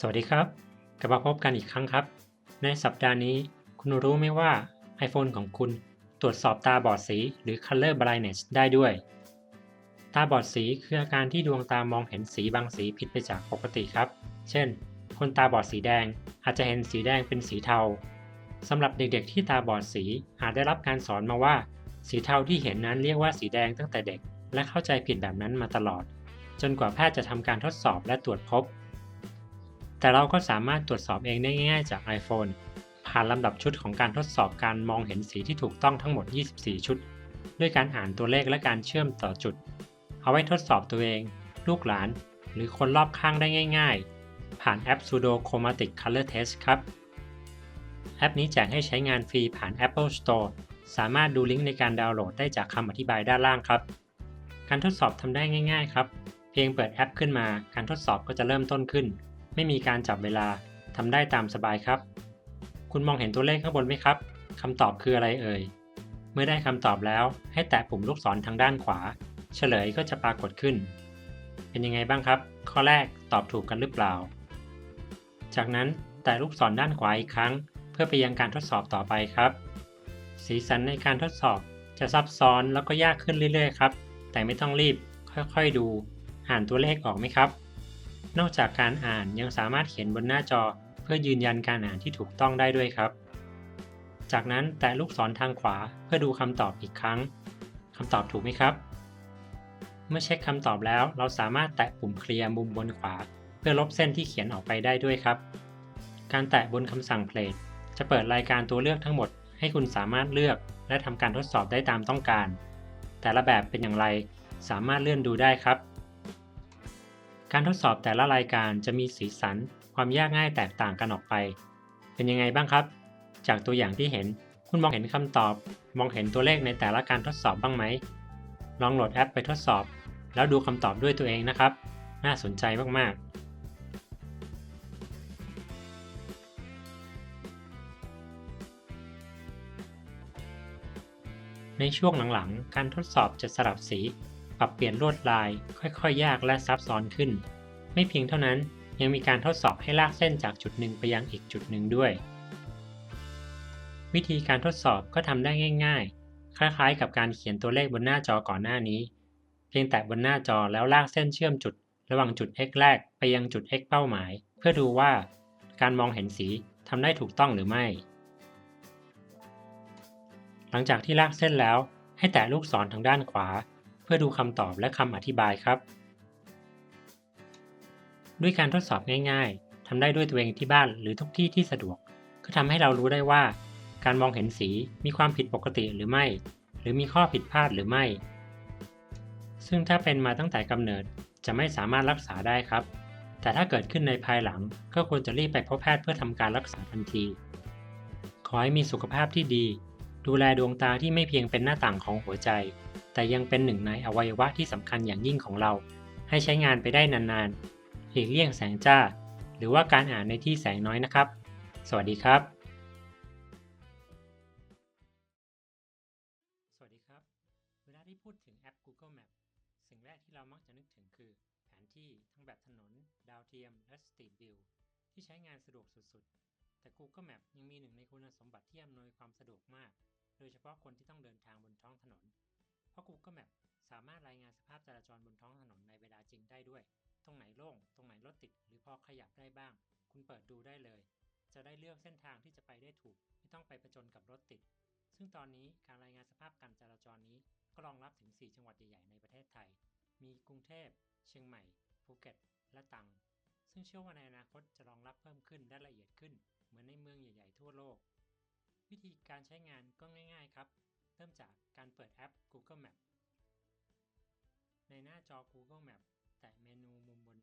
สวัสดีครับ กลับมาพบกันอีกครั้งครับ ในสัปดาห์นี้ คุณรู้ไหมว่า iPhone ของคุณตรวจสอบตาบอดสีหรือ Color Blindness ได้ด้วย ตาบอดสีคืออาการที่ดวงตามองเห็นสีบางสีผิดไปจากปกติครับ เช่น คนตาบอดสีแดงอาจจะเห็นสีแดงเป็นสีเทาสำหรับเด็กๆที่ตาบอดสีอาจได้รับการสอนมาว่า สีเทาที่เห็นนั้นเรียกว่าสีแดงตั้งแต่เด็ก และเข้าใจผิดแบบนั้นมาตลอด จนกว่าแพทย์จะทำการทดสอบและตรวจพบ แต่เราก็สามารถตรวจสอบเองได้ง่ายๆจาก iPhone ผ่านลำดับชุดของการทดสอบการมองเห็นสีที่ถูกต้องทั้งหมด 24 ชุด ด้วยการอ่านตัวเลขและการเชื่อมต่อจุด เอาไว้ทดสอบตัวเอง ลูกหลาน หรือคนรอบข้างได้ง่าย ๆ ผ่านแอป Sudo Chromatic Color Test ครับ แอปนี้แจกให้ใช้งานฟรีผ่าน Apple Store สามารถดูลิงก์ในการดาวน์โหลดได้จากคำอธิบายด้านล่างครับ การทดสอบทำได้ง่าย ๆ ครับ เพียงเปิดแอปขึ้นมา การทดสอบก็จะเริ่มต้นขึ้น ไม่มีการจับเวลาทำได้ตามสบายครับ คุณมองเห็นตัวเลขข้างบนไหมครับคำตอบคืออะไรเอ่ย เมื่อได้คำตอบแล้ว ให้แตะปุ่มลูกศรทางด้านขวา เฉลยก็จะปรากฏขึ้น เป็นยังไงบ้างครับ ข้อแรกตอบถูกกันหรือเปล่า จากนั้นแตะลูกศรด้านขวาอีกครั้ง เพื่อไปยังการทดสอบต่อไปครับ สีสันในการทดสอบจะซับซ้อนแล้วก็ยากขึ้นเรื่อยๆครับ แต่ไม่ต้องรีบ ค่อยๆดู อ่านตัวเลขออกไหมครับ นอกจากการอ่านยังสามารถเขียนบนหน้าจอ เพื่อยืนยันการอ่านที่ถูกต้องได้ด้วยครับ จากนั้นแตะลูกศรทางขวาเพื่อดูคำตอบอีกครั้งคำตอบถูกไหมครับ เมื่อเช็คคำตอบแล้ว เราสามารถแตะปุ่มเคลียร์มุมบนขวา เพื่อลบเส้นที่เขียนออกไปได้ด้วยครับ การแตะบนคำสั่งเพลทจะเปิดรายการตัวเลือกทั้งหมด ให้คุณสามารถเลือก และทำการทดสอบได้ตามต้องการ แต่ละแบบเป็นอย่างไรสามารถเลื่อนดูได้ครับ การทดสอบแต่ละรายการจะมีสีสันความยากง่ายแตกต่างกันออกไป เป็นยังไงบ้างครับ จากตัวอย่างที่เห็นคุณมองเห็นคำตอบ มองเห็นตัวเลขในแต่ละการทดสอบบ้างไหม ลองโหลดแอปไปทดสอบ แล้วดูคำตอบด้วยตัวเองนะครับ น่าสนใจมาก ๆในช่วงหลังๆ การทดสอบจะสลับสี ปรับเปลี่ยนลวดลาย ค่อยๆ ยากและซับซ้อนขึ้น ไม่เพียงเท่านั้นยังมีการทดสอบให้ลากเส้นจากจุดหนึ่งไปยังอีกจุดหนึ่งด้วย วิธีการทดสอบก็ทำได้ง่าย ๆ คล้ายๆ กับการเขียนตัวเลขบนหน้าจอก่อนหน้านี้ เพียงแตะบนหน้าจอแล้วลากเส้นเชื่อมจุด ระหว่างจุด x แรกไปยังจุด x เป้าหมาย เพื่อดูว่าการมองเห็นสีทำได้ถูกต้องหรือไม่ หลังจากที่ลากเส้นแล้วให้แตะลูกศรทางด้านขวา พื่อดูคำตอบและคำอธิบายครับ ด้วยการทดสอบง่ายๆทำได้ด้วยตัวเองที่บ้านหรือทุกที่ที่สะดวก ก็ทำให้เรารู้ได้ว่า การมองเห็นสีมีความผิดปกติหรือไม่ หรือมีข้อผิดพลาดหรือไม่ ซึ่งถ้าเป็นมาตั้งแต่กำเนิดจะไม่สามารถรักษาได้ครับ แต่ถ้าเกิดขึ้นในภายหลัง ก็ควรจะรีบไปพบแพทย์เพื่อทำการรักษาทันที ขอให้มีสุขภาพที่ดี ดูแลดวงตาที่ไม่เพียงเป็นหน้าต่างของหัวใจ แต่ยังเป็นหนึ่งในอวัยวะที่สำคัญอย่างยิ่งของเรา ให้ใช้งานไปได้นานๆหลีกเลี่ยงแสงจ้า หรือว่าการอ่านในที่แสงน้อยนะครับ สวัสดีครับสวัสดีครับ เวลาที่พูดถึงแอป Google Map สิ่งแรกที่เรามักจะนึกถึงคือ แผนที่ทั้งแบบถนน ดาวเทียม และ Street View ที่ใช้งานสะดวกสุดๆ แต่ Google Map ยังมีหนึ่งในคุณสมบัติที่อำนวยความสะดวกมาก โดยเฉพาะคนที่ต้องเดินทางบนท้องถนน ราะ Google Map สามารถรายงานสภาพจราจรบนท้องถนนในเวลาจริงได้ด้วย ตรงไหนโล่ง ตรงไหนรถติด หรือพอขยับได้บ้าง คุณเปิดดูได้เลย จะได้เลือกเส้นทางที่จะไปได้ถูก ไม่ต้องไปผจญกับรถติด ซึ่งตอนนี้การรายงานสภาพการจราจรนี้ก็รองรับถึง 4 จังหวัดใหญ่ๆในประเทศไทย มีกรุงเทพ เชียงใหม่ ภูเก็ต และตรัง ซึ่งเชื่อว่าในอนาคตจะรองรับเพิ่มขึ้นและละเอียดขึ้น เหมือนในเมืองใหญ่ ๆ ทั่วโลก วิธีการใช้งานก็ง่าย ๆ ครับ เริ่มจากการเปิดแอป Google Map ในหน้าจอ Google Map แตะเมนูมุมบน